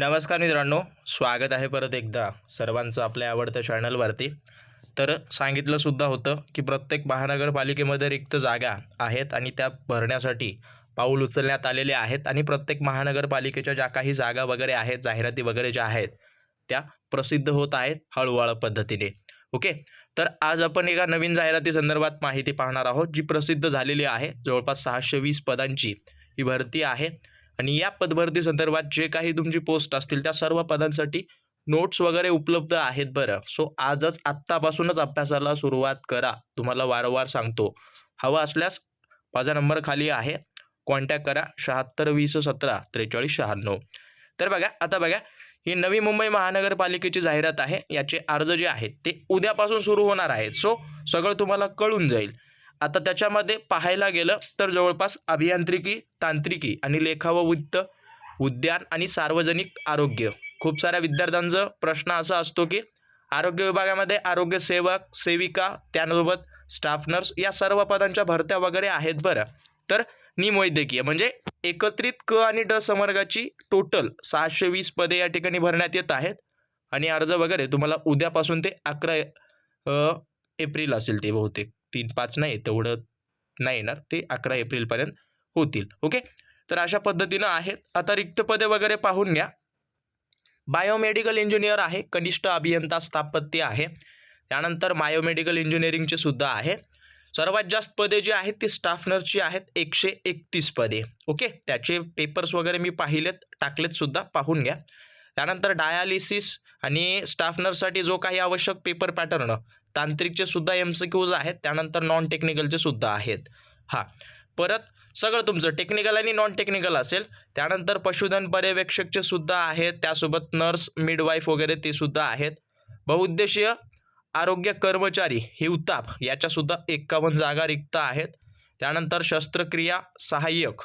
नमस्कार मित्रांनो स्वागत आहे परत एकदा सर्वांचं आपल्या आवडत्या चॅनलवरती. तर सांगितलंसुद्धा होतं की प्रत्येक महानगरपालिकेमध्ये रिक्त जागा आहेत आणि त्या भरण्यासाठी पाऊल उचलण्यात आलेले आहेत आणि प्रत्येक महानगरपालिकेच्या ज्या काही जागा वगैरे आहेत जाहिराती वगैरे ज्या आहेत त्या प्रसिद्ध होत आहेत हळूहळू पद्धतीने. ओके? तर आज आपण एका नवीन जाहिराती संदर्भात माहिती पाहणार आहोत जी प्रसिद्ध झालेली आहे. जवळपास सहाशे वीस पदांची ही भरती आहे. आणि या पदभरती संदर्भात जे काही तुमची पोस्ट असतील त्या सर्व पदांसाठी नोट्स वगैरे उपलब्ध आहेत बरं. सो आजच आत्तापासूनच अभ्यासाला सुरुवात करा. तुम्हाला वारंवार सांगतो. हवा असल्यास माझा नंबर खाली आहे. कॉन्टॅक्ट करा. शहात्तर वीस सतरा त्रेचाळीस शहाण्णव. तर बघा आता बघा ही नवी मुंबई महानगरपालिकेची जाहिरात आहे. याचे अर्ज जे आहेत ते उद्यापासून सुरू होणार आहेत. सो सगळं तुम्हाला कळून जाईल. आता त्याच्यामध्ये पाहायला गेलं तर जवळपास अभियांत्रिकी तांत्रिकी आणि लेखा व वित्त उद्यान आणि सार्वजनिक आरोग्य. खूप साऱ्या विद्यार्थ्यांचा प्रश्न असा असतो की आरोग्य विभागामध्ये आरोग्य सेवक सेविका त्यासोबत स्टाफ नर्स या सर्व पदांच्या भरत्या वगैरे आहेत बरं. तर निमवैद्यकीय म्हणजे एकत्रित क आणि ड संवर्गाची टोटल सहाशे वीस पदे या ठिकाणी भरण्यात येत आहेत. आणि अर्ज वगैरे तुम्हाला उद्यापासून ते अकरा एप्रिल असेल ते बहुतेक. तीन पाच नाही तेवढं नाही येणार. ते अकरा एप्रिलपर्यंत होतील. ओके? तर अशा पद्धतीनं आहेत. आता रिक्त पदे वगैरे पाहून घ्या. बायोमेडिकल इंजिनियर आहे. कनिष्ठ अभियंता स्थापत्य आहे. त्यानंतर बायोमेडिकल इंजिनिअरिंगचे सुद्धा आहे. सर्वात जास्त पदे जी आहेत ती स्टाफ नर्सची आहेत. एकशे एकतीस पदे. ओके? त्याचे पेपर्स वगैरे मी पाहिलेत टाकलेत सुद्धा. पाहून घ्या. त्यानंतर डायालिसिस आणि स्टाफ नर्ससाठी जो काही आवश्यक पेपर पॅटर्न तांत्रिकचे सुद्धा एम सी क्यूज आहेत त्यानंतर नॉन टेक्निकलचे सुद्धा आहेत. हां. परत सगळं तुमचं टेक्निकल आणि नॉन टेक्निकल असेल त्यानंतर पशुधन पर्यवेक्षकचे सुद्धा आहेत त्यासोबत नर्स मिडवाईफ वगैरे ते सुद्धा आहेत. बहुउद्देशीय आरोग्य कर्मचारी हिवताप याच्यासुद्धा एक्कावन्न जागा रिक्त आहेत. त्यानंतर शस्त्रक्रिया सहाय्यक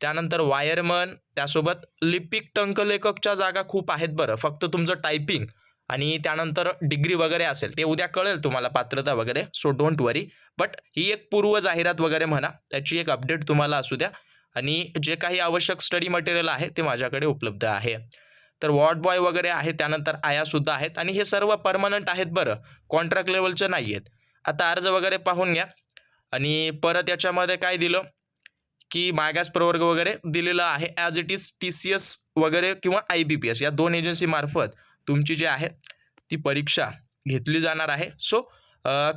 त्यानंतर वायरमन त्यासोबत लिपिक टंकलेखकच्या जागा खूप आहेत बरं. फक्त तुमचं टायपिंग आणि त्यानंतर डिग्री वगैरे असेल ते उद्या कळेल तुम्हाला पात्रता वगैरे सो डोंट वरी बट ही एक पूर्व जाहिरात वगैरे म्हणा त्याची एक अपडेट तुम्हाला असू द्या. आणि जे काही आवश्यक स्टडी मटेरियल आहे ते माझ्याकडे उपलब्ध आहे. तर वॉर्ड बॉय वगैरे आहे त्यानंतर आयासुद्धा आहेत. आणि हे सर्व परमनंट आहेत बरं. कॉन्ट्रॅक्ट लेवलचे नाही आहेत. आता अर्ज वगैरे पाहून घ्या. आणि परत याच्यामध्ये काय दिलं? की मागास प्रवर्ग वगैरे दिलेलं आहे as it is T C S वगैरे किंवा आय बी पी एस या दोन एजन्सीमार्फत तुमची जी आहे ती परीक्षा घेतली जाणार आहे. सो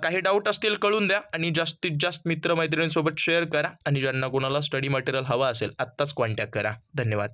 काही डाऊट असतील कळून द्या आणि जास्तीत जास्त मित्रमैत्रिणींसोबत शेअर करा आणि ज्यांना कोणाला स्टडी मटेरियल हवं असेल आत्ताच कॉन्टॅक्ट करा. धन्यवाद.